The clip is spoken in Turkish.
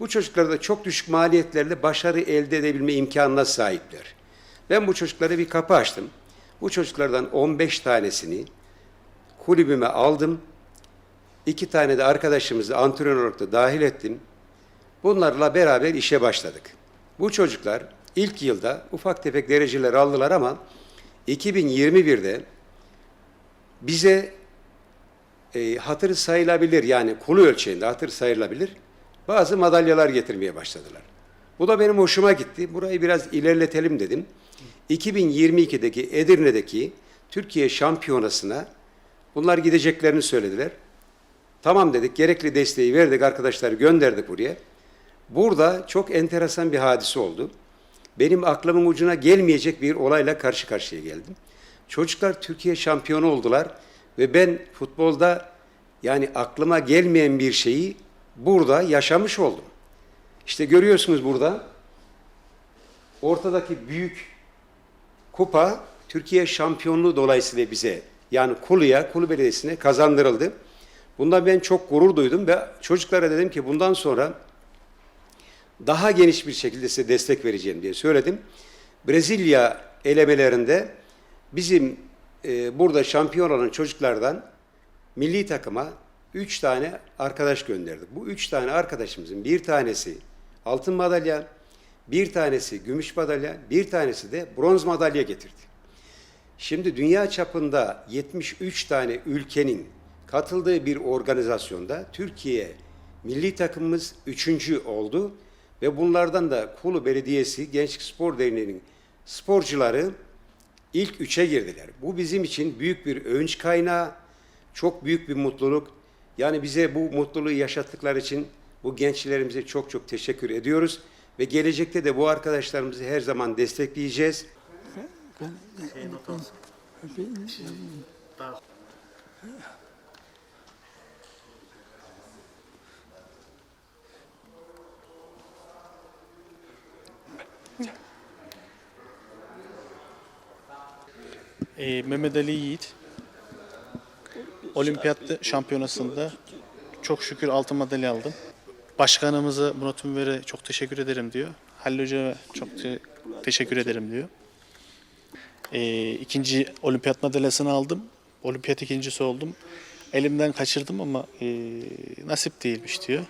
Bu çocuklar da çok düşük maliyetlerle başarı elde edebilme imkanına sahipler. Ben bu çocuklara bir kapı açtım. Bu çocuklardan 15 tanesini kulübüme aldım. İki tane de arkadaşımızı antrenör olarak da dahil ettim. Bunlarla beraber işe başladık. Bu çocuklar ilk yılda ufak tefek dereceler aldılar ama 2021'de bize e, hatır sayılabilir yani kulu ölçeğinde hatır sayılabilir bazı madalyalar getirmeye başladılar. Bu da benim hoşuma gitti. Burayı biraz ilerletelim dedim. 2022'deki Edirne'deki Türkiye şampiyonasına bunlar gideceklerini söylediler. Tamam dedik, gerekli desteği verdik, arkadaşlar gönderdik buraya. Burada çok enteresan bir hadise oldu. Benim aklımın ucuna gelmeyecek bir olayla karşı karşıya geldim. Çocuklar Türkiye şampiyonu oldular ve ben futbolda yani aklıma gelmeyen bir şeyi burada yaşamış oldum. İşte görüyorsunuz burada ortadaki büyük kupa Türkiye şampiyonluğu dolayısıyla bize yani Kulu'ya, Kulu Belediyesi'ne kazandırıldı. Bundan ben çok gurur duydum ve çocuklara dedim ki bundan sonra daha geniş bir şekilde size destek vereceğim diye söyledim. Brezilya elemelerinde bizim e, burada şampiyon olan çocuklardan milli takıma üç tane arkadaş gönderdik. Bu üç tane arkadaşımızın bir tanesi altın madalya, bir tanesi gümüş madalya, bir tanesi de bronz madalya getirdi. Şimdi dünya çapında 73 tane ülkenin katıldığı bir organizasyonda Türkiye milli takımımız üçüncü oldu ve bunlardan da Kulu Belediyesi Gençlik Spor Derneği'nin sporcuları ilk üçe girdiler. Bu bizim için büyük bir övünç kaynağı, çok büyük bir mutluluk. Yani bize bu mutluluğu yaşattıkları için bu gençlerimize çok çok teşekkür ediyoruz ve gelecekte de bu arkadaşlarımızı her zaman destekleyeceğiz. Ee, Mehmet Ali Yiğit olimpiyat şampiyonasında çok şükür altın madalya aldım. Başkanımıza Murat Ünver'e çok teşekkür ederim diyor. Halil Hoca'ya çok te- teşekkür ederim diyor. Ee, ikinci olimpiyat madalyasını aldım. Olimpiyat ikincisi oldum. Elimden kaçırdım ama ee, nasip değilmiş diyor.